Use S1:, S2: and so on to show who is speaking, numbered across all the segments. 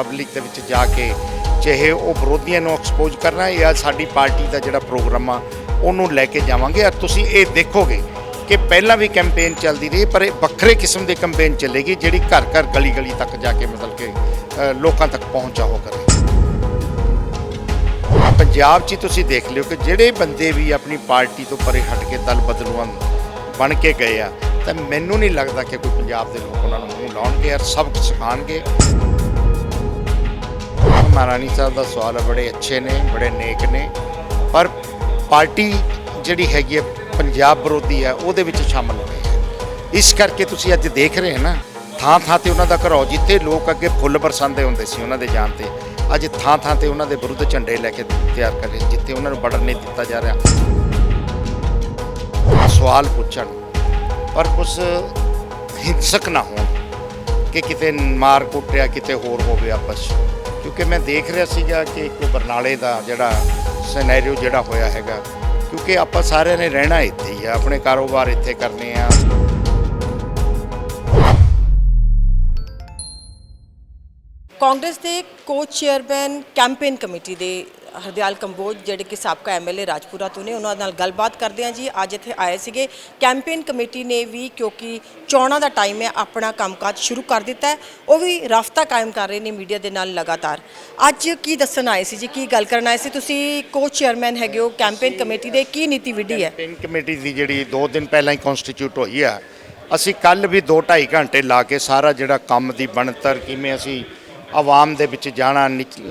S1: Public ਦੇ ਵਿੱਚ ਜਾ ਕੇ ਚਾਹੇ ਉਹ ਵਿਰੋਧੀਆਂ ਨੂੰ ਐਕਸਪੋਜ਼ ਕਰਨਾ ਜਾਂ ਸਾਡੀ ਪਾਰਟੀ ਦਾ ਜਿਹੜਾ ਪ੍ਰੋਗਰਾਮ ਆ, ਉਹਨੂੰ ਲੈ ਕੇ ਜਾਵਾਂਗੇ। ਔਰ ਤੁਸੀਂ ਇਹ ਦੇਖੋਗੇ ਕਿ ਪਹਿਲਾਂ ਵੀ ਕੈਂਪੇਨ ਚੱਲਦੀ ਰਹੀ, ਪਰ ਇਹ ਵੱਖਰੇ ਕਿਸਮ ਦੀ ਕੈਂਪੇਨ ਚੱਲੇਗੀ ਜਿਹੜੀ ਘਰ ਘਰ ਗਲੀ ਗਲੀ ਤੱਕ ਜਾ ਕੇ ਮਤਲਬ ਕਿ ਲੋਕਾਂ ਤੱਕ ਪਹੁੰਚਾਓ ਕਰੇ। ਪੰਜਾਬ 'ਚ ਤੁਸੀਂ ਦੇਖ ਲਿਓ ਕਿ ਜਿਹੜੇ ਬੰਦੇ ਵੀ ਆਪਣੀ ਪਾਰਟੀ ਤੋਂ ਪਰੇ ਹਟ ਕੇ ਦਲ ਬਦਲੂਆਂ ਬਣ ਕੇ ਗਏ ਆ, ਤਾਂ ਮੈਨੂੰ ਨਹੀਂ ਲੱਗਦਾ ਕਿ ਕੋਈ ਪੰਜਾਬ ਦੇ ਲੋਕ ਉਹਨਾਂ ਨੂੰ ਮੂੰਹ ਲਾਉਣਗੇ ਔਰ ਸਬਕ ਸਿਖਾਉਣਗੇ। ਮਹਾਰਾਣੀ ਸਾਹਿਬ ਦਾ ਸਵਾਲ ਹੈ, ਬੜੇ ਅੱਛੇ ਨੇ, ਬੜੇ ਨੇਕ ਨੇ। ਪਰ ਪਾਰਟੀ ਜਿਹੜੀ ਹੈਗੀ ਹੈ, ਪੰਜਾਬ ਵਿਰੋਧੀ ਹੈ, ਉਹਦੇ ਵਿੱਚ ਸ਼ਾਮਲ ਹੋ ਗਏ ਹੈ। ਇਸ ਕਰਕੇ ਤੁਸੀਂ ਅੱਜ ਦੇਖ ਰਹੇ ਹੋ ਨਾ ਥਾਂ ਥਾਂ ਤੇ ਉਹਨਾਂ ਦਾ ਘਰੋ ਜਿੱਥੇ ਲੋਕ ਅੱਗੇ ਫੁੱਲ ਬਰਸਾਉਂਦੇ ਹੁੰਦੇ ਸੀ ਉਹਨਾਂ ਦੇ ਜਾਣ ਤੇ, ਅੱਜ ਥਾਂ ਥਾਂ ਤੇ ਉਹਨਾਂ ਦੇ ਵਿਰੁੱਧ ਝੰਡੇ ਲੈ ਕੇ ਤਿਆਰ ਕਰ ਰਹੇ, ਜਿੱਥੇ ਉਹਨਾਂ ਨੂੰ ਬੜਨ ਨਹੀਂ ਦਿੱਤਾ ਜਾ ਰਿਹਾ। ਸਵਾਲ ਪੁੱਛਣ, ਪਰ ਕੁਝ ਹਿੰਸਕ ਨਾ ਹੋਣ, ਕਿ ਕਿਤੇ ਮਾਰ ਕੁੱਟਿਆ ਕਿਤੇ ਹੋਰ ਹੋਵੇ ਆਪਸ ਕਿਉਂਕਿ ਮੈਂ ਦੇਖ ਰਿਹਾ ਸੀਗਾ ਕਿ ਇੱਕ ਬਰਨਾਲੇ ਦਾ ਜਿਹੜਾ ਸਿਨੈਰੀਓ ਜਿਹੜਾ ਹੋਇਆ ਹੈਗਾ, ਕਿਉਂਕਿ ਆਪਾਂ ਸਾਰਿਆਂ ਨੇ ਰਹਿਣਾ ਇੱਥੇ ਹੀ ਆ, ਆਪਣੇ ਕਾਰੋਬਾਰ ਇੱਥੇ ਕਰਨੇ ਆ।
S2: ਕਾਂਗਰਸ ਦੇ ਕੋ ਚੇਅਰਮੈਨ ਕੈਂਪੇਨ ਕਮੇਟੀ ਦੇ ਹਰਦਿਆਲ ਕੰਬੋਜ ਜਿਹੜੇ ਕਿ ਸਾਬਕਾ ਐਮਐਲਏ ਰਾਜਪੁਰਾ ਤੋਂ ਨੇ ਉਹਨਾਂ ਨਾਲ ਗੱਲਬਾਤ ਕਰਦੇ ਹਾਂ ਜੀ। ਅੱਜ ਇੱਥੇ ਆਏ ਸੀਗੇ। ਕੈਂਪੇਨ ਕਮੇਟੀ ਨੇ ਵੀ ਕਿਉਂਕਿ ਚੋਣਾਂ ਦਾ ਟਾਈਮ ਹੈ ਆਪਣਾ ਕੰਮਕਾਜ ਸ਼ੁਰੂ ਕਰ ਦਿੱਤਾ ਉਹ ਵੀ ਰਫਤਾ ਕਾਇਮ ਕਰ ਰਹੇ ਨੇ ਮੀਡੀਆ ਦੇ ਨਾਲ ਲਗਾਤਾਰ। ਅੱਜ ਕੀ ਦੱਸਣ ਆਏ ਸੀ ਜੀ? ਕੀ ਗੱਲ ਕਰਨ ਆਏ ਸੀ? ਤੁਸੀਂ ਕੋ ਚੇਅਰਮੈਨ ਹੈਗੇ ਹੋ। ਕੈਂਪੇਨ ਕਮੇਟੀ ਦੇ ਕੀ ਨੀਤੀ ਵਿਧੀ ਹੈ?
S1: ਕੈਂਪੇਨ ਕਮੇਟੀ ਦੀ ਜਿਹੜੀ 2 ਦਿਨ ਪਹਿਲਾਂ ਹੀ ਕਨਸਟੀਟਿਊਟ ਹੋਈ ਆ। ਅਸੀਂ ਕੱਲ ਵੀ 2.5 ਘੰਟੇ ਲਾ ਕੇ ਸਾਰਾ ਜਿਹੜਾ ਕੰਮ ਦੀ ਬਣਤਰ ਕਿਵੇਂ ਅਸੀਂ ਆਵਾਮ ਦੇ ਵਿੱਚ ਜਾਣਾ ਨਿਚ-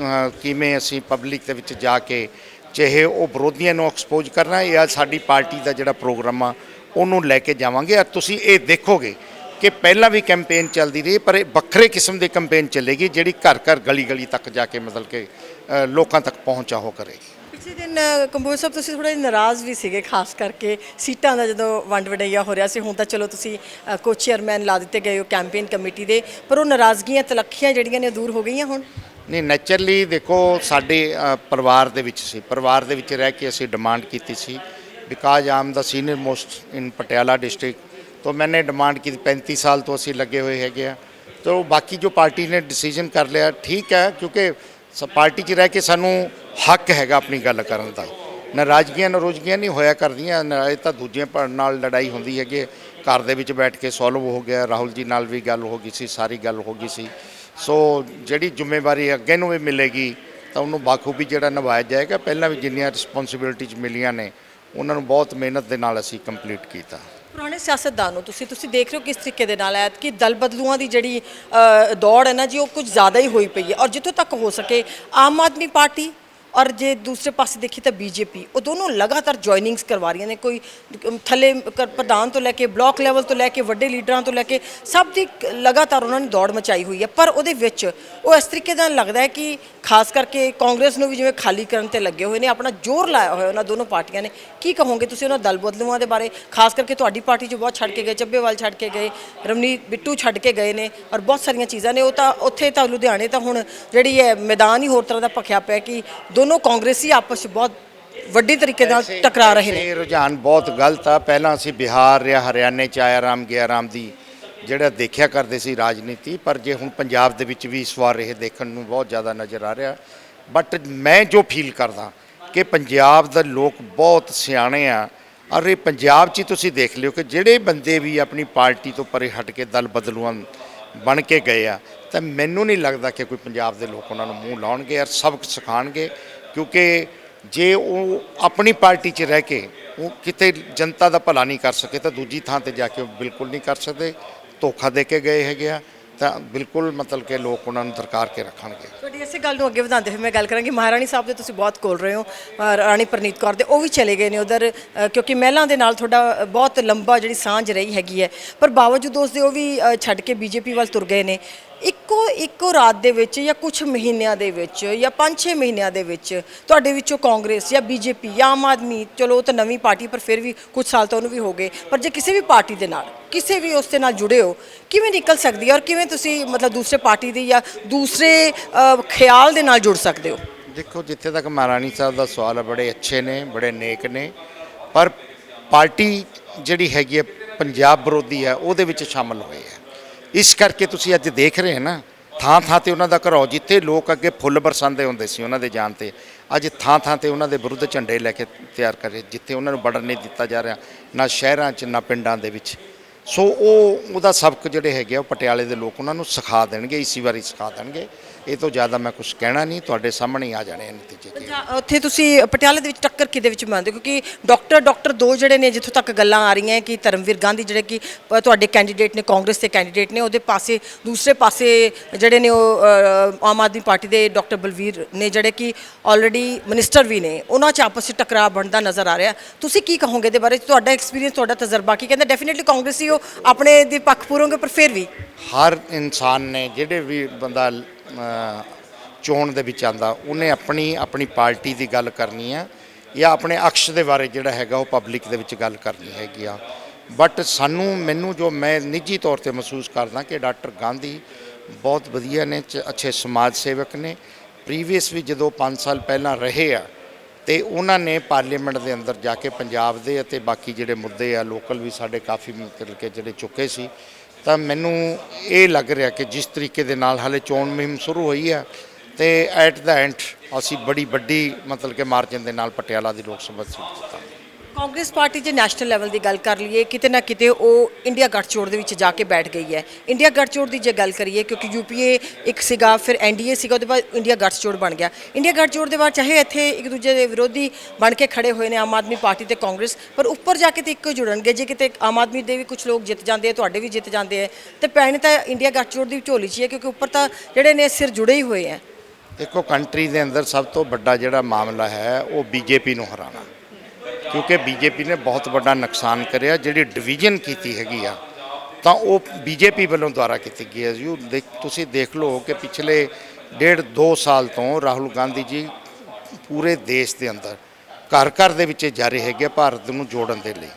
S1: ਕਿਵੇਂ ਅਸੀਂ ਪਬਲਿਕ ਦੇ ਵਿੱਚ ਜਾ ਕੇ ਚਾਹੇ ਉਹ ਵਿਰੋਧੀਆਂ ਨੂੰ ਐਕਸਪੋਜ਼ ਕਰਨਾ ਜਾਂ ਸਾਡੀ ਪਾਰਟੀ ਦਾ ਜਿਹੜਾ ਪ੍ਰੋਗਰਾਮ ਆ, ਉਹਨੂੰ ਲੈ ਕੇ ਜਾਵਾਂਗੇ। ਔਰ ਤੁਸੀਂ ਇਹ ਦੇਖੋਗੇ ਕਿ ਪਹਿਲਾਂ ਵੀ ਕੈਂਪੇਨ ਚੱਲਦੀ ਰਹੀ, ਪਰ ਇਹ ਵੱਖਰੇ ਕਿਸਮ ਦੀ ਕੈਂਪੇਨ ਚੱਲੇਗੀ ਜਿਹੜੀ ਘਰ ਘਰ ਗਲੀ ਗਲੀ ਤੱਕ ਜਾ ਕੇ ਮਤਲਬ ਕਿ ਲੋਕਾਂ ਤੱਕ ਪਹੁੰਚਾਓ ਕਰੇਗੀ।
S2: ਪਿਛਲੇ ਦਿਨ ਕੰਬੋਜ ਸਾਹਿਬ, ਤੁਸੀਂ ਥੋੜੇ ਨਾਰਾਜ਼ ਵੀ ਸੀਗੇ, ਖਾਸ ਕਰਕੇ ਸੀਟਾਂ ਦਾ ਜਦੋਂ ਵੰਡ ਵਡਈਆ ਹੋ ਰਿਹਾ ਸੀ। ਹੁਣ ਤਾਂ ਚਲੋ ਤੁਸੀਂ ਕੋ ਚੇਅਰਮੈਨ ਲਾ ਦਿੱਤੇ ਗਏ ਹੋ ਕੈਂਪੇਨ ਕਮੇਟੀ ਦੇ, ਪਰ ਉਹ ਨਾਰਾਜ਼ਗੀਆਂ, ਤਲੱਖੀਆਂ ਜਿਹੜੀਆਂ ਨੇ ਦੂਰ ਹੋ ਗਈਆਂ ਹੁਣ?
S1: ਨਹੀਂ ਨੇਚਰਲੀ ਦੇਖੋ, ਸਾਡੇ ਪਰਿਵਾਰ ਦੇ ਵਿੱਚ ਸੀ। ਪਰਿਵਾਰ ਦੇ ਵਿੱਚ ਰਹਿ ਕੇ ਅਸੀਂ ਡਿਮਾਂਡ ਕੀਤੀ ਸੀ ਬਿਕਾਜ਼ ਆਮ ਦਾ senior most in Patiala district ਤੋਂ ਮੈਨੇ ਡਿਮਾਂਡ ਕੀਤੀ 35 ਸਾਲ ਤੋਂ ਅਸੀਂ ਲੱਗੇ ਹੋਏ ਹੈਗੇ ਆ। ਤੋਂ ਬਾਕੀ ਜੋ ਪਾਰਟੀ ਨੇ ਡਿਸੀਜਨ ਕਰ ਲਿਆ, ਠੀਕ ਹੈ, ਕਿਉਂਕਿ ਸ ਪਾਰਟੀ 'ਚ ਰਹਿ ਕੇ ਸਾਨੂੰ ਹੱਕ ਹੈਗਾ ਆਪਣੀ ਗੱਲ ਕਰਨ ਦਾ। ਨਾਰਾਜ਼ਗੀਆਂ ਨਰੋਜ਼ਗੀਆਂ ਨਹੀਂ ਹੋਇਆ ਕਰਦੀਆਂ ਇਹ ਤਾਂ ਦੂਜਿਆਂ ਪ- ਨਾਲ ਲੜਾਈ ਹੁੰਦੀ ਹੈਗੀ। ਘਰ ਦੇ ਵਿੱਚ ਬੈਠ ਕੇ ਸੋਲਵ ਹੋ ਗਿਆ, ਰਾਹੁਲ ਜੀ ਨਾਲ ਵੀ ਗੱਲ ਹੋ ਗਈ ਸੀ, ਸਾਰੀ ਗੱਲ ਹੋ ਗਈ ਸੀ। ਸੋ ਜਿਹੜੀ ਜ਼ਿੰਮੇਵਾਰੀ ਅੱਗੇ ਨੂੰ ਵੀ ਮਿਲੇਗੀ, ਤਾਂ ਉਹਨੂੰ ਬਾਖੂਬੀ ਜਿਹੜਾ ਨਿਭਾਇਆ ਜਾਏਗਾ। ਪਹਿਲਾਂ ਵੀ ਜਿੰਨੀਆਂ ਰਿਸਪੌਂਸਿਬਿਲਟੀਜ਼ ਮਿਲੀਆਂ ਨੇ, ਉਹਨਾਂ ਨੂੰ ਬਹੁਤ ਮਿਹਨਤ ਦੇ ਨਾਲ ਅਸੀਂ ਕੰਪਲੀਟ ਕੀਤਾ।
S2: ਪੁਰਾਣੇ ਸਿਆਸਤਦਾਨ ਹੋ ਤੁਸੀਂ ਤੁਸੀਂ ਦੇਖ ਰਹੇ ਹੋ ਕਿਸ ਤਰੀਕੇ ਦੇ ਨਾਲ ਹੈ ਕਿ ਦਲ ਬਦਲੂਆਂ ਦੀ ਜਿਹੜੀ ਅ, ਦੌੜ ਹੈ ਨਾ ਜੀ ਉਹ ਕੁਝ ਜ਼ਿਆਦਾ ਹੀ ਹੋਈ ਪਈ ਹੈ। ਔਰ ਜਿੱਥੋਂ ਤੱਕ ਹੋ ਸਕੇ ਆਮ ਆਦਮੀ ਪਾਰਟੀ ਔਰ ਜੇ ਦੂਸਰੇ ਪਾਸੇ ਦੇਖੀ ਤਾਂ ਬੀਜੇਪੀ ਉਹ ਦੋਨੋਂ ਲਗਾਤਾਰ ਜੁਆਇਨਿੰਗਸ ਕਰਵਾ ਰਹੀਆਂ ਨੇ। ਕੋਈ ਥੱਲੇ ਕ- ਪ੍ਰਧਾਨ ਤੋਂ ਲੈ ਕੇ ਬਲਾਕ ਲੈਵਲ ਤੋਂ ਲੈ ਕੇ ਵੱਡੇ ਲੀਡਰਾਂ ਤੋਂ ਲੈ ਕੇ ਸਭ ਦੀ ਲਗਾਤਾਰ ਉਹਨਾਂ ਨੇ ਦੌੜ ਮਚਾਈ ਹੋਈ ਹੈ। ਪਰ ਉਹਦੇ ਵਿੱਚ ਉਹ ਇਸ ਤਰੀਕੇ ਨਾਲ ਲੱਗਦਾ ਹੈ ਕਿ ਖਾਸ ਕਰਕੇ ਕਾਂਗਰਸ ਨੂੰ ਵੀ ਜਿਵੇਂ ਖਾਲੀ ਕਰਨ ਤੇ ਲੱਗੇ ਹੋਏ ਨੇ, ਆਪਣਾ ਜ਼ੋਰ ਲਾਇਆ ਹੋਇਆ ਉਹਨਾਂ ਦੋਨੋਂ ਪਾਰਟੀਆਂ ਨੇ। ਕੀ ਕਹੋਗੇ ਤੁਸੀਂ ਉਹਨਾਂ ਦਲ ਬਦਲੂਆਂ ਦੇ ਬਾਰੇ? ਖਾਸ ਕਰਕੇ ਤੁਹਾਡੀ ਪਾਰਟੀ 'ਚ ਬਹੁਤ ਛੱਡ ਕੇ ਗਏ, ਚੱਬੇਵਾਲ ਛੱਡ ਕੇ ਗਏ ਰਮਨੀਤ ਬਿੱਟੂ ਛੱਡ ਕੇ ਗਏ ਨੇ ਔਰ ਬਹੁਤ ਸਾਰੀਆਂ ਚੀਜ਼ਾਂ ਨੇ। ਉਹ ਤਾਂ, ਉੱਥੇ ਤਾਂ ਲੁਧਿਆਣੇ ਤਾਂ ਹੁਣ ਜਿਹੜੀ ਹੈ ਮੈਦਾਨ ਹੀ ਹੋਰ ਤਰ੍ਹਾਂ ਦਾ ਭਖਿਆ ਪਿਆ ਕਿ ਦੋਨੋਂ ਕਾਂਗਰਸੀ ਆਪਸ 'ਚ ਬਹੁਤ ਵੱਡੀ ਤਰੀਕੇ ਨਾਲ ਟਕਰਾ ਰਹੇ ਨੇ।
S1: ਇਹ ਰੁਝਾਨ ਬਹੁਤ ਗਲਤ ਆ। ਪਹਿਲਾਂ ਅਸੀਂ ਬਿਹਾਰ ਜਾਂ ਹਰਿਆਣੇ ਚ ਆਇਆ ਰਾਮ ਗਿਆ ਰਾਮ ਦੀ ਜਿਹੜਾ ਦੇਖਿਆ ਕਰਦੇ ਸੀ ਰਾਜਨੀਤੀ ਪਰ ਜੇ ਹੁਣ ਪੰਜਾਬ ਦੇ ਵਿੱਚ ਵੀ ਇਸ ਵਾਰ ਇਹ ਦੇਖਣ ਨੂੰ ਬਹੁਤ ਜ਼ਿਆਦਾ ਨਜ਼ਰ ਆ ਰਿਹਾ। ਬਟ ਮੈਂ ਜੋ ਫੀਲ ਕਰਦਾ ਕਿ ਪੰਜਾਬ ਦੇ ਲੋਕ ਬਹੁਤ ਸਿਆਣੇ ਆ। ਔਰ ਇਹ ਪੰਜਾਬ 'ਚ ਤੁਸੀਂ ਦੇਖ ਲਿਓ ਕਿ ਜਿਹੜੇ ਬੰਦੇ ਵੀ ਆਪਣੀ ਪਾਰਟੀ ਤੋਂ ਪਰੇ ਹਟ ਕੇ ਦਲ ਬਦਲੂਆਂ ਬਣ ਕੇ ਗਏ ਆ ਤਾਂ ਮੈਨੂੰ ਨਹੀਂ ਲੱਗਦਾ ਕਿ ਕੋਈ ਪੰਜਾਬ ਦੇ ਲੋਕ ਉਹਨਾਂ ਨੂੰ ਮੂੰਹ ਲਾਉਣਗੇ ਔਰ ਸਬਕ ਸਿਖਾਉਣਗੇ। ਕਿਉਂਕਿ ਜੇ ਉਹ ਆਪਣੀ ਪਾਰਟੀ 'ਚ ਰਹਿ ਕੇ ਉਹ ਕਿਤੇ ਜਨਤਾ ਦਾ ਭਲਾ ਨਹੀਂ ਕਰ ਸਕੇ ਤਾਂ ਦੂਜੀ ਥਾਂ ਤੇ ਜਾ ਕੇ ਉਹ ਬਿਲਕੁਲ ਨਹੀਂ ਕਰ ਸਕਦੇ। ਧੋਖਾ ਦੇ ਕੇ ਗਏ ਹੈਗੇ ਆ ਤਾਂ ਬਿਲਕੁਲ ਮਤਲਬ ਕਿ ਲੋਕ ਉਹਨਾਂ ਨੂੰ ਦਰਕਾਰ ਕੇ ਰੱਖਣਗੇ।
S2: ਤੁਹਾਡੀ ਇਸੇ ਗੱਲ ਨੂੰ ਅੱਗੇ ਵਧਾਉਂਦੇ ਹੋਏ ਮੈਂ ਗੱਲ ਕਰਾਂਗੀ। ਮਹਾਰਾਣੀ ਸਾਹਿਬ ਦੇ ਤੁਸੀਂ ਬਹੁਤ ਕੋਲ ਰਹੇ ਹੋ। ਰਾਣੀ ਪ੍ਰਨੀਤ ਕੌਰ ਦੇ ਉਹ ਵੀ ਚਲੇ ਗਏ ਨੇ ਉਧਰ ਕਿਉਂਕਿ ਮਹਿਲਾ ਦੇ ਨਾਲ ਤੁਹਾਡਾ ਬਹੁਤ ਲੰਬਾ ਜਿਹੜੀ ਸਾਂਝ ਰਹੀ ਹੈਗੀ ਹੈ। ਪਰ ਬਾਵਜੂਦ ਉਸ ਦੇ ਉਹ ਵੀ ਛੱਡ ਕੇ ਬੀਜੇਪੀ ਵੱਲ ਤੁਰ ਗਏ ਨੇ। ਇੱਕੋ ਇੱਕੋ ਰਾਤ ਦੇ ਵਿੱਚ ਜਾਂ ਕੁਝ ਮਹੀਨਿਆਂ ਦੇ ਵਿੱਚ ਜਾਂ 5-6 ਮਹੀਨਿਆਂ ਦੇ ਵਿੱਚ ਤੁਹਾਡੇ ਵਿੱਚੋਂ ਕਾਂਗਰਸ ਜਾਂ ਬੀਜੇਪੀ ਜਾਂ ਆਮ ਆਦਮੀ, ਚਲੋ ਉਹ ਤਾਂ ਨਵੀਂ ਪਾਰਟੀ, ਪਰ ਫਿਰ ਵੀ ਕੁਝ ਸਾਲ ਤਾਂ ਉਹਨੂੰ ਵੀ ਹੋ ਗਏ, ਪਰ ਜੇ ਕਿਸੇ ਵੀ ਪਾਰਟੀ ਦੇ ਨਾਲ, ਕਿਸੇ ਵੀ ਉਸ ਦੇ ਨਾਲ ਜੁੜੇ ਹੋ, ਕਿਵੇਂ ਨਿਕਲ ਸਕਦੀ ਹੈ ਔਰ ਕਿਵੇਂ ਤੁਸੀਂ ਮਤਲਬ ਦੂਸਰੇ ਪਾਰਟੀ ਦੀ ਜਾਂ ਦੂਸਰੇ ਖਿਆਲ ਦੇ ਨਾਲ ਜੁੜ ਸਕਦੇ ਹੋ?
S1: ਦੇਖੋ, ਜਿੱਥੇ ਤੱਕ ਮਹਾਰਾਣੀ ਸਾਹਿਬ ਦਾ ਸਵਾਲ ਹੈ, ਬੜੇ ਅੱਛੇ ਨੇ, ਬੜੇ ਨੇਕ ਨੇ, ਪਰ ਪਾਰਟੀ ਜਿਹੜੀ ਹੈਗੀ ਹੈ, ਪੰਜਾਬ ਵਿਰੋਧੀ ਹੈ, ਉਹਦੇ ਵਿੱਚ ਸ਼ਾਮਲ ਹੋਏ ਹੈ। ਇਸ ਕਰਕੇ ਤੁਸੀਂ ਅੱਜ ਦੇਖ ਰਹੇ ਹੋ ਨਾ ਥਾਂ ਥਾਂ ਤੇ ਉਹਨਾਂ ਦਾ ਘਰੋ ਜਿੱਥੇ ਲੋਕ ਅੱਗੇ ਫੁੱਲ ਬਰਸਾਉਂਦੇ ਹੁੰਦੇ ਸੀ ਉਹਨਾਂ ਦੇ ਜਾਣ ਤੇ, ਅੱਜ ਥਾਂ ਥਾਂ ਤੇ ਉਹਨਾਂ ਦੇ ਵਿਰੁੱਧ ਝੰਡੇ ਲੈ ਕੇ ਤਿਆਰ ਕਰੇ ਜਿੱਥੇ ਉਹਨਾਂ ਨੂੰ ਬੜਨ ਨਹੀਂ ਦਿੱਤਾ ਜਾ ਰਿਹਾ, ਨਾ ਸ਼ਹਿਰਾਂ 'ਚ, ਨਾ ਪਿੰਡਾਂ ਦੇ ਵਿੱਚ। ਸੋ ਉਹ, ਉਹਦਾ ਸਬਕ ਜਿਹੜੇ ਹੈਗੇ ਆ, ਉਹ ਪਟਿਆਲੇ ਦੇ ਲੋਕ ਉਹਨਾਂ ਨੂੰ ਸਿਖਾ ਦੇਣਗੇ, ਇਸੇ ਵਾਰੀ ਸਿਖਾ ਦੇਣਗੇ। ਇਹ ਤੋਂ ਜ਼ਿਆਦਾ ਮੈਂ ਕੁਝ ਕਹਿਣਾ ਨਹੀਂ, ਤੁਹਾਡੇ ਸਾਹਮਣੇ ਆ ਜਾਣੇ ਨਤੀਜੇ ਕੀ
S2: ਉੱਥੇ ਤੁਸੀਂ ਪਟਿਆਲੇ ਦੇ ਵਿੱਚ ਟੱਕਰ ਕਿਹਦੇ ਵਿੱਚ ਮੰਨਦੇ ਹੋ? ਕਿਉਂਕਿ ਡਾਕਟਰ ਡਾਕਟਰ ਦੋ ਜਿਹੜੇ ਨੇ, ਜਿੱਥੋਂ ਤੱਕ ਗੱਲਾਂ ਆ ਰਹੀਆਂ, ਕਿ ਧਰਮਵੀਰ ਗਾਂਧੀ ਜਿਹੜੇ ਕਿ ਤੁਹਾਡੇ ਕੈਂਡੀਡੇਟ ਨੇ, ਕਾਂਗਰਸ ਦੇ ਕੈਂਡੀਡੇਟ ਨੇ, ਉਹਦੇ ਪਾਸੇ, ਦੂਸਰੇ ਪਾਸੇ ਜਿਹੜੇ ਨੇ ਉਹ ਆਮ ਆਦਮੀ ਪਾਰਟੀ ਦੇ ਡਾਕਟਰ ਬਲਵੀਰ ਨੇ ਜਿਹੜੇ ਕਿ ਆਲਰੇਡੀ ਮਿਨਿਸਟਰ ਵੀ ਨੇ, ਉਹਨਾਂ 'ਚ ਆਪਸ ਵਿੱਚ ਟਕਰਾਅ ਬਣਦਾ ਨਜ਼ਰ ਆ ਰਿਹਾ। ਤੁਸੀਂ ਕੀ ਕਹੋਗੇ ਇਹਦੇ ਬਾਰੇ? ਤੁਹਾਡਾ ਐਕਸਪੀਰੀਅੰਸ ਤੁਹਾਡਾ ਤਜਰਬਾ ਕੀ? ਕਹਿੰਦਾ ਡੈਫੀਨਿਟਲੀ ਕਾਂਗਰਸੀ ਉਹ ਆਪਣੇ ਦੇ ਪੱਖ ਪੂਰੋਂਗੇ ਪਰ ਫਿਰ ਵੀ।
S1: ਹਰ ਇਨਸਾਨ ਨੇ ਜਿਹੜੇ ਵੀ ਬੰਦਾ ਚੋਣ ਦੇ ਵਿੱਚ ਆਂਦਾ ਉਹਨੇ ਆਪਣੀ ਆਪਣੀ ਪਾਰਟੀ ਦੀ ਗੱਲ ਕਰਨੀ ਆ ਜਾਂ ਆਪਣੇ ਅਕਸ਼ ਦੇ ਬਾਰੇ ਜਿਹੜਾ ਹੈਗਾ, ਉਹ ਪਬਲਿਕ ਦੇ ਵਿੱਚ ਗੱਲ ਕਰਨੀ ਹੈਗੀ ਆ। ਬਟ ਸਾਨੂੰ, ਮੈਨੂੰ ਜੋ ਮੈਂ ਨਿੱਜੀ ਤੌਰ ਤੇ ਮਹਿਸੂਸ ਕਰਦਾ ਕਿ ਡਾਕਟਰ ਗਾਂਧੀ ਬਹੁਤ ਵਧੀਆ ਨੇ ਅੱਛੇ ਸਮਾਜ ਸੇਵਕ ਨੇ। ਪ੍ਰੀਵੀਅਸ ਵੀ ਜਦੋਂ 5 ਸਾਲ ਪਹਿਲਾਂ ਰਹੇ ਆ ਤੇ ਉਹਨਾਂ ਨੇ ਪਾਰਲੀਮੈਂਟ ਦੇ ਅੰਦਰ ਜਾ ਕੇ ਪੰਜਾਬ ਦੇ ਅਤੇ ਬਾਕੀ ਜਿਹੜੇ ਮੁੱਦੇ ਆ, ਲੋਕਲ ਵੀ ਸਾਡੇ ਕਾਫੀ ਮਤਲਬ ਕਿ ਜਿਹੜੇ ਚੁੱਕੇ ਸੀ, ਤਾਂ ਮੈਨੂੰ ਇਹ ਲੱਗ ਰਿਹਾ ਕਿ ਜਿਸ ਤਰੀਕੇ ਦੇ ਨਾਲ ਹਾਲੇ ਚੋਣ ਮੁਹਿੰਮ ਸ਼ੁਰੂ ਹੋਈ ਆ ਤੇ ਐਟ ਦਾ ਐਂਡ ਅਸੀਂ ਬੜੀ ਵੱਡੀ ਮਤਲਬ ਕਿ ਮਾਰਜਨ ਦੇ ਨਾਲ ਪਟਿਆਲਾ ਦੀ ਲੋਕ ਸਭਾ ਸੀਟ ਜਿੱਤਾਂਗੇ।
S2: ਕਾਂਗਰਸ ਪਾਰਟੀ ਜੇ ਨੈਸ਼ਨਲ ਲੈਵਲ ਦੀ ਗੱਲ ਕਰ ਲਈਏ, ਕਿਤੇ ਨਾ ਕਿਤੇ ਉਹ ਇੰਡੀਆ ਗੱਠਜੋੜ ਦੇ ਵਿੱਚ ਜਾ ਕੇ ਬੈਠ ਗਈ ਹੈ। ਇੰਡੀਆ ਗੱਠਜੋੜ ਦੀ ਜੇ ਗੱਲ ਕਰੀਏ, ਕਿਉਂਕਿ ਯੂਪੀਏ ਇੱਕ ਸੀਗਾ, ਫਿਰ ਐਨਡੀਏ ਸੀਗਾ, ਉਹਦੇ ਬਾਅਦ ਇੰਡੀਆ ਗੱਠਜੋੜ ਬਣ ਗਿਆ। ਇੰਡੀਆ ਗੱਠਜੋੜ ਦੇ ਬਾਅਦ ਚਾਹੇ ਇੱਥੇ ਇੱਕ ਦੂਜੇ ਦੇ ਵਿਰੋਧੀ ਬਣ ਕੇ ਖੜੇ ਹੋਏ ਨੇ, ਆਮ ਆਦਮੀ ਪਾਰਟੀ ਤੇ ਕਾਂਗਰਸ, ਪਰ ਉੱਪਰ ਜਾ ਕੇ ਤੇ ਇੱਕੋ ਜੁੜਨਗੇ। ਜੇ ਕਿਤੇ ਆਮ ਆਦਮੀ ਦੇ ਵੀ ਕੁਝ ਲੋਕ ਜਿੱਤ ਜਾਂਦੇ ਆ, ਤੁਹਾਡੇ ਵੀ ਜਿੱਤ ਜਾਂਦੇ ਆ, ਤੇ ਪੈਣ ਤਾਂ ਇੰਡੀਆ ਗੱਠਜੋੜ ਦੀ ਝੋਲੀ 'ਚ ਹੀ ਹੈ, ਕਿਉਂਕਿ ਉੱਪਰ ਤਾਂ ਜਿਹੜੇ ਨੇ ਸਿਰ ਜੁੜੇ ਹੀ ਹੋਏ ਆ।
S1: ਦੇਖੋ, ਕੰਟਰੀ ਦੇ ਅੰਦਰ ਸਭ ਤੋਂ ਵੱਡਾ ਜਿਹੜਾ ਮਾਮਲਾ ਹੈ, ਉਹ ਬੀਜੇਪੀ ਨੂੰ ਹਰਾਉਣਾ। ਕਿਉਂਕਿ ਬੀਜੇਪੀ ਨੇ ਬਹੁਤ ਵੱਡਾ ਨੁਕਸਾਨ ਕਰਿਆ, ਜਿਹੜੀ ਡਿਵੀਜ਼ਨ ਕੀਤੀ ਹੈਗੀ ਆ, ਤਾਂ ਉਹ ਬੀਜੇਪੀ ਵੱਲੋਂ ਦੁਆਰਾ ਕੀਤੀ ਗਈ ਹੈ। ਜੀ ਦੇਖ, ਤੁਸੀਂ ਦੇਖ ਲਓ ਕਿ ਪਿਛਲੇ ਡੇਢ 2 ਸਾਲ ਤੋਂ ਰਾਹੁਲ ਗਾਂਧੀ ਜੀ ਪੂਰੇ ਦੇਸ਼ ਦੇ ਅੰਦਰ ਘਰ ਘਰ ਦੇ ਵਿੱਚ ਜਾ ਰਹੇ ਹੈਗੇ ਆ ਭਾਰਤ ਨੂੰ ਜੋੜਨ ਦੇ ਲਈ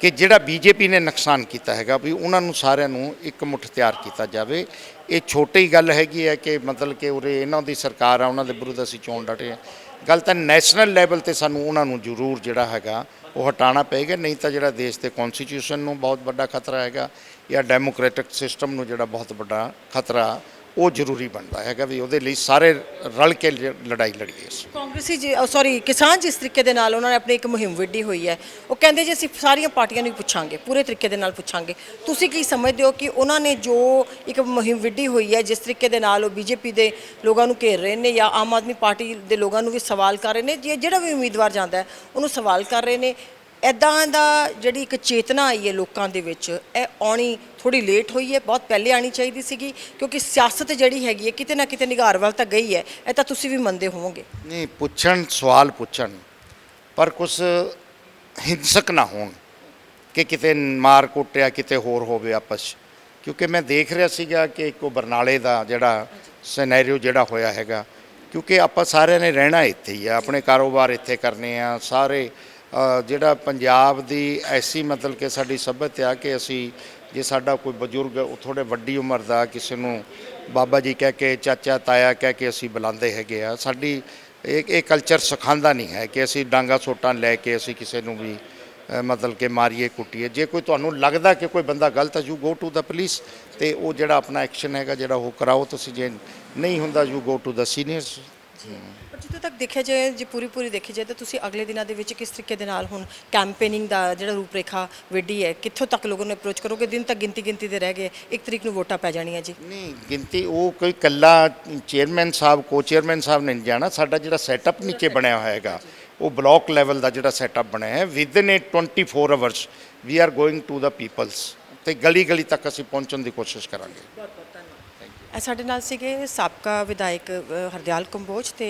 S1: ਕਿ ਜਿਹੜਾ ਬੀਜੇਪੀ ਨੇ ਨੁਕਸਾਨ ਕੀਤਾ ਹੈਗਾ ਵੀ ਉਹਨਾਂ ਨੂੰ ਸਾਰਿਆਂ ਨੂੰ ਇੱਕ ਮੁੱਠ ਤਿਆਰ ਕੀਤਾ ਜਾਵੇ। ਇਹ ਛੋਟੀ ਗੱਲ ਹੈਗੀ ਹੈ ਕਿ ਮਤਲਬ ਕਿ ਉਰੇ ਇਹਨਾਂ ਦੀ ਸਰਕਾਰ ਆ, ਉਹਨਾਂ ਦੇ ਵਿਰੁੱਧ ਅਸੀਂ ਚੋਣ ਡਟੇ ਹਾਂ। ਗੱਲ ਤਾਂ ਨੈਸ਼ਨਲ ਲੈਵਲ ਤੇ ਸਾਨੂੰ ਉਹਨਾਂ ਨੂੰ ਜ਼ਰੂਰ ਜਿਹੜਾ ਹੈਗਾ ਉਹ ਹਟਾਉਣਾ ਪਏਗਾ, ਨਹੀਂ ਤਾਂ ਜਿਹੜਾ ਦੇਸ਼ ਦੇ ਕਨਸਟੀਟਿਊਸ਼ਨ ਨੂੰ ਬਹੁਤ ਵੱਡਾ ਖਤਰਾ ਹੈਗਾ ਜਾਂ ਡੈਮੋਕ੍ਰੈਟਿਕ ਸਿਸਟਮ ਨੂੰ ਜਿਹੜਾ ਬਹੁਤ ਵੱਡਾ ਖਤਰਾ ਉਹ ਜ਼ਰੂਰੀ ਬਣਦਾ ਹੈਗਾ ਵੀ ਉਹਦੇ ਲਈ ਸਾਰੇ ਰਲ ਕੇ ਲ- ਲੜਾਈ ਲੜੀਏ ਅਸੀਂ।
S2: ਕਾਂਗਰਸੀ ਜੀ ਸੌਰੀ ਕਿਸਾਨ ਜਿਸ ਤਰੀਕੇ ਦੇ ਨਾਲ ਉਹਨਾਂ ਨੇ ਆਪਣੀ ਇੱਕ ਮੁਹਿੰਮ ਵਿੱਢੀ ਹੋਈ ਹੈ, ਉਹ ਕਹਿੰਦੇ ਜੀ ਅਸੀਂ ਸਾਰੀਆਂ ਪਾਰਟੀਆਂ ਨੂੰ ਹੀ ਪੁੱਛਾਂਗੇ, ਪੂਰੇ ਤਰੀਕੇ ਦੇ ਨਾਲ ਪੁੱਛਾਂਗੇ, ਤੁਸੀਂ ਕੀ ਸਮਝਦੇ ਹੋ ਕਿ ਉਹਨਾਂ ਨੇ ਜੋ ਇੱਕ ਮੁਹਿੰਮ ਵਿੱਢੀ ਹੋਈ ਹੈ, ਜਿਸ ਤਰੀਕੇ ਦੇ ਨਾਲ ਉਹ ਬੀਜੇਪੀ ਦੇ ਲੋਕਾਂ ਨੂੰ ਘੇਰ ਰਹੇ ਨੇ ਜਾਂ ਆਮ ਆਦਮੀ ਪਾਰਟੀ ਦੇ ਲੋਕਾਂ ਨੂੰ ਵੀ ਸਵਾਲ ਕਰ ਰਹੇ ਨੇ, ਜੇ ਜਿਹੜਾ ਵੀ ਉਮੀਦਵਾਰ ਜਾਂਦਾ ਹੈ, ਉਹਨੂੰ ਸਵਾਲ ਕਰ ਰਹੇ ਨੇ ਐਦਾਂ ਦਾ ਜਿਹੜੀ ਇੱਕ ਚੇਤਨਾ ਆਈ ਹੈ ਲੋਕਾਂ ਦੇ ਵਿੱਚ, ਇਹ ਆਉਣੀ ਥੋੜੀ ਲੇਟ ਹੋਈ ਹੈ, ਬਹੁਤ ਪਹਿਲੇ ਆਣੀ ਚਾਹੀਦੀ ਸੀਗੀ, ਕਿਉਂਕਿ ਸਿਆਸਤ ਜਿਹੜੀ ਹੈਗੀ ਹੈ, ਕਿਤੇ ਨਾ ਕਿਤੇ ਨਿਗਾਰ ਵੱਲ ਤਾਂ ਗਈ ਹੈ, ਇਹ ਤਾਂ ਤੁਸੀਂ ਵੀ ਮੰਨਦੇ ਹੋਵੋਗੇ
S1: ਨਹੀਂ, ਪੁੱਛਣ, ਸਵਾਲ ਪੁੱਛਣ, ਪਰ ਕੁਝ ਹਿੰਸਕ ਨਾ ਹੋਣ ਕਿ ਕਿਤੇ ਮਾਰ ਕੁੱਟਿਆ ਕਿਤੇ ਹੋਰ ਹੋਵੇ ਆਪਸ 'ਚ। ਕਿਉਂਕਿ ਮੈਂ ਦੇਖ ਰਿਹਾ ਸੀਗਾ ਕਿ ਇੱਕੋ ਬਰਨਾਲੇ ਦਾ ਜਿਹੜਾ ਸਿਨੈਰੀਓ ਜਿਹੜਾ ਹੋਇਆ ਹੈਗਾ, ਕਿਉਂਕਿ ਆਪਾਂ ਸਾਰਿਆਂ ਨੇ ਰਹਿਣਾ ਇੱਥੇ ਹੀ ਆ, ਆਪਣੇ ਕਾਰੋਬਾਰ ਇੱਥੇ ਕਰਨੇ ਆ, ਸਾਰੇ ਜਿਹੜਾ ਪੰਜਾਬ ਦੀ ਐਸੀ ਮਤਲਬ ਕਿ ਸਾਡੀ ਸੱਭਿਅਤ ਕਿ ਅਸੀਂ ਜੇ ਸਾਡਾ ਕੋਈ ਬਜ਼ੁਰਗ ਉਹ ਥੋੜੇ ਵੱਡੀ ਉਮਰ ਦਾ ਕਿਸੇ ਨੂੰ ਬਾਬਾ ਜੀ ਕਹਿ ਕੇ, ਚਾਚਾ, ਤਾਇਆ ਕਹਿ ਕੇ ਅਸੀਂ ਬੁਲਾਉਂਦੇ ਹੈਗੇ ਆ। ਸਾਡੀ ਇਹ ਇਹ ਕਲਚਰ ਸਿਖਾਉਂਦਾ ਨਹੀਂ ਹੈ ਕਿ ਅਸੀਂ ਡਾਂਗਾ ਸੋਟਾਂ ਲੈ ਕੇ ਅਸੀਂ ਕਿਸੇ ਨੂੰ ਵੀ ਮਤਲਬ ਕਿ ਮਾਰੀਏ, ਕੁੱਟੀਏ। ਜੇ ਕੋਈ ਤੁਹਾਨੂੰ ਲੱਗਦਾ ਕਿ ਕੋਈ ਬੰਦਾ ਗਲਤ ਹੈ you go to the police ਤੇ ਉਹ ਜਿਹੜਾ ਆਪਣਾ ਐਕਸ਼ਨ ਹੈਗਾ ਜਿਹੜਾ ਉਹ ਕਰਾਓ। ਤੁਸੀਂ ਜੇ ਨਹੀਂ ਹੁੰਦਾ you go to the seniors
S2: ਪਰ ਜਿੱਥੇ ਤੱਕ ਦੇਖਿਆ ਜਾਏ ਜੇ ਪੂਰੀ ਪੂਰੀ ਦੇਖੀ ਜਾਏ ਤਾਂ ਤੁਸੀਂ ਅਗਲੇ ਦਿਨਾਂ ਦੇ ਵਿੱਚ ਕਿਸ ਤਰੀਕੇ ਦੇ ਨਾਲ ਹੁਣ ਕੈਂਪੇਨਿੰਗ ਦਾ ਜਿਹੜਾ ਰੂਪਰੇਖਾ ਵਿੱਢੀ ਹੈ ਕਿੱਥੋਂ ਤੱਕ ਲੋਕਾਂ ਨੂੰ ਅਪਰੋਚ ਕਰੋਗੇ? ਦਿਨ ਤੱਕ ਗਿਣਤੀ ਗਿਣਤੀ ਦੇ ਰਹਿ ਗਏ ਇੱਕ ਤਰੀਕ ਨੂੰ ਵੋਟਾਂ ਪੈ ਜਾਣੀਆਂ ਜੀ।
S1: ਨਹੀਂ ਗਿਣਤੀ ਉਹ ਕੋਈ ਕੱਲਾ ਚੇਅਰਮੈਨ ਸਾਹਿਬ ਕੋ ਚੇਅਰਮੈਨ ਸਾਹਿਬ ਨੇ ਨਹੀਂ ਜਾਣਾ ਸਾਡਾ ਜਿਹੜਾ ਸੈਟਅਪ ਨੀਚੇ ਬਣਿਆ ਹੋਇਆ ਹੈਗਾ ਉਹ ਬਲਾਕ ਲੈਵਲ ਦਾ ਜਿਹੜਾ ਸੈਟਅਪ ਬਣਿਆ ਹੈ within in 24 hours we are going to the peoples ਤੇ ਗਲੀ ਗਲੀ ਤੱਕ ਅਸੀਂ ਪਹੁੰਚਣ ਦੀ ਕੋਸ਼ਿਸ਼ ਕਰਾਂਗੇ।
S2: ਸਾਡੇ ਨਾਲ ਸੀਗੇ ਸਾਬਕਾ ਵਿਧਾਇਕ ਹਰਦਿਆਲ ਕੰਬੋਜ ਤੇ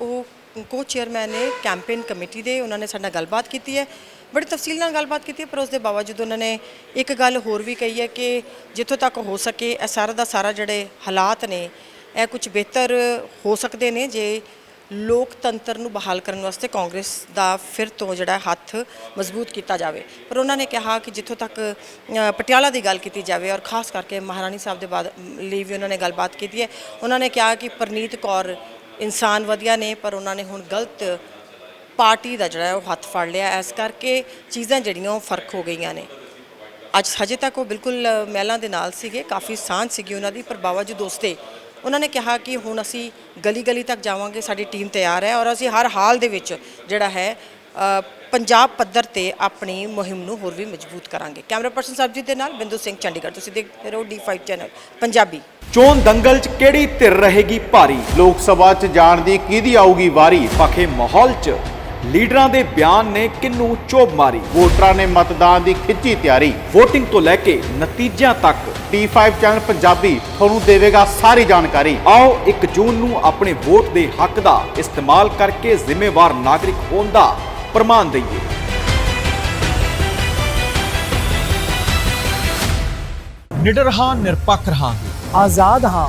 S2: ਉਹ ਕੋ ਚੇਅਰਮੈਨ ਨੇ ਕੈਂਪੇਨ ਕਮੇਟੀ ਦੇ ਉਹਨਾਂ ਨੇ ਸਾਡੇ ਨਾਲ ਗੱਲਬਾਤ ਕੀਤੀ ਹੈ। ਬੜੀ ਤਫਸੀਲ ਨਾਲ ਗੱਲਬਾਤ ਕੀਤੀ ਹੈ, ਪਰ ਉਸ ਦੇ ਬਾਵਜੂਦ ਉਹਨਾਂ ਨੇ ਇੱਕ ਗੱਲ ਹੋਰ ਵੀ ਕਹੀ ਹੈ ਕਿ ਜਿੱਥੋਂ ਤੱਕ ਹੋ ਸਕੇ ਇਹ ਸਾਰਾ ਦਾ ਸਾਰਾ ਜਿਹੜੇ ਹਾਲਾਤ ਨੇ, ਇਹ ਕੁਝ ਬਿਹਤਰ ਹੋ ਸਕਦੇ ਨੇ ਜੇ ਲੋਕਤੰਤਰ ਨੂੰ ਬਹਾਲ ਕਰਨ ਵਾਸਤੇ ਕਾਂਗਰਸ ਦਾ ਫਿਰ ਤੋਂ ਜਿਹੜਾ ਹੱਥ ਮਜ਼ਬੂਤ ਕੀਤਾ ਜਾਵੇ। ਪਰ ਉਹਨਾਂ ਨੇ ਕਿਹਾ ਕਿ ਜਿੱਥੋਂ ਤੱਕ ਪਟਿਆਲਾ ਦੀ ਗੱਲ ਕੀਤੀ ਜਾਵੇ ਔਰ ਖਾਸ ਕਰਕੇ ਮਹਾਰਾਣੀ ਸਾਹਿਬ ਦੇ ਬਾਅਦ ਲਈ ਵੀ ਉਹਨਾਂ ਨੇ ਗੱਲਬਾਤ ਕੀਤੀ ਹੈ ਉਹਨਾਂ ਨੇ ਕਿਹਾ ਕਿ ਪਰਨੀਤ ਕੌਰ ਇਨਸਾਨ ਵਧੀਆ ਨੇ ਪਰ ਉਹਨਾਂ ਨੇ ਹੁਣ ਗਲਤ ਪਾਰਟੀ ਦਾ ਜਿਹੜਾ ਉਹ ਹੱਥ ਫੜ ਲਿਆ। ਇਸ ਕਰਕੇ ਚੀਜ਼ਾਂ ਜਿਹੜੀਆਂ ਉਹ ਫ਼ਰਕ ਹੋ ਗਈਆਂ ਨੇ। ਅੱਜ ਹਜੇ ਤੱਕ ਉਹ ਬਿਲਕੁਲ ਅ, ਮਹਿਲਾਂ ਦੇ ਨਾਲ ਸੀਗੇ ਕਾਫੀ ਸਾਂਝ ਸੀਗੀ ਉਹਨਾਂ ਦੀ ਪਰ ਬਾਵਜੂਦ ਦੋਸਤੇ ਉਹਨਾਂ ਨੇ ਕਿਹਾ ਕਿ ਹੁਣ ਅਸੀਂ ਗਲੀ ਗਲੀ ਤੱਕ ਜਾਵਾਂਗੇ, ਸਾਡੀ ਟੀਮ ਤਿਆਰ ਹੈ ਔਰ ਅਸੀਂ ਹਰ ਹਾਲ ਦੇ ਵਿੱਚ ਜਿਹੜਾ ਹੈ ਪੰਜਾਬ ਪੱਧਰ ਤੇ ਆਪਣੀ ਮੁਹਿੰਮ ਨੂੰ ਹੋਰ ਵੀ ਮਜ਼ਬੂਤ ਕਰਾਂਗੇ। ਕੈਮਰਾ ਪਰਸਨ ਸਰਬਜੀਤ ਦੇ ਨਾਲ ਬਿੰਦੂ ਸਿੰਘ ਚੰਡੀਗੜ੍ਹ, ਤੁਸੀਂ ਦੇਖਦੇ ਰਹੋ D5 ਚੈਨਲ ਪੰਜਾਬੀ।
S3: ਚੋਣ ਦੰਗਲ 'ਚ ਕਿਹੜੀ ਧਿਰ ਰਹੇਗੀ ਭਾਰੀ?
S4: ਲੋਕ ਸਭਾ 'ਚ ਜਾਣ ਦੀ ਕਿਹਦੀ ਆਊਗੀ ਵਾਰੀ?
S3: ਪਖੇ ਮਾਹੌਲ 'ਚ ਲੀਡਰਾਂ ਦੇ ਬਿਆਨ ਨੇ ਕਿੰਨੂੰ ਚੋਬ ਮਾਰੀ?
S4: ਵੋਟਰਾਂ ਨੇ ਮਤਦਾਨ ਦੀ ਖਿੱਚੀ ਤਿਆਰੀ।
S3: VOTING ਤੋਂ ਲੈ ਕੇ ਨਤੀਜਿਆਂ ਤੱਕ
S4: T5 ਚੈਨਲ ਪੰਜਾਬੀ ਤੁਹਾਨੂੰ ਦੇਵੇਗਾ ਸਾਰੀ ਜਾਣਕਾਰੀ।
S3: ਆਓ 1 ਜੂਨ ਨੂੰ ਆਪਣੇ ਵੋਟ ਦੇ ਹੱਕ ਦਾ ਇਸਤੇਮਾਲ ਕਰਕੇ ਜ਼ਿੰਮੇਵਾਰ ਨਾਗਰਿਕ ਹੋਣ ਦਾ ਪ੍ਰਮਾਣ ਦਈਏ। ਨਿਡਰ ਹਾਂ ਨਿਰਪੱਖ ਰਹਾਂਗੇ।
S5: ਆਜ਼ਾਦ ਹਾਂ।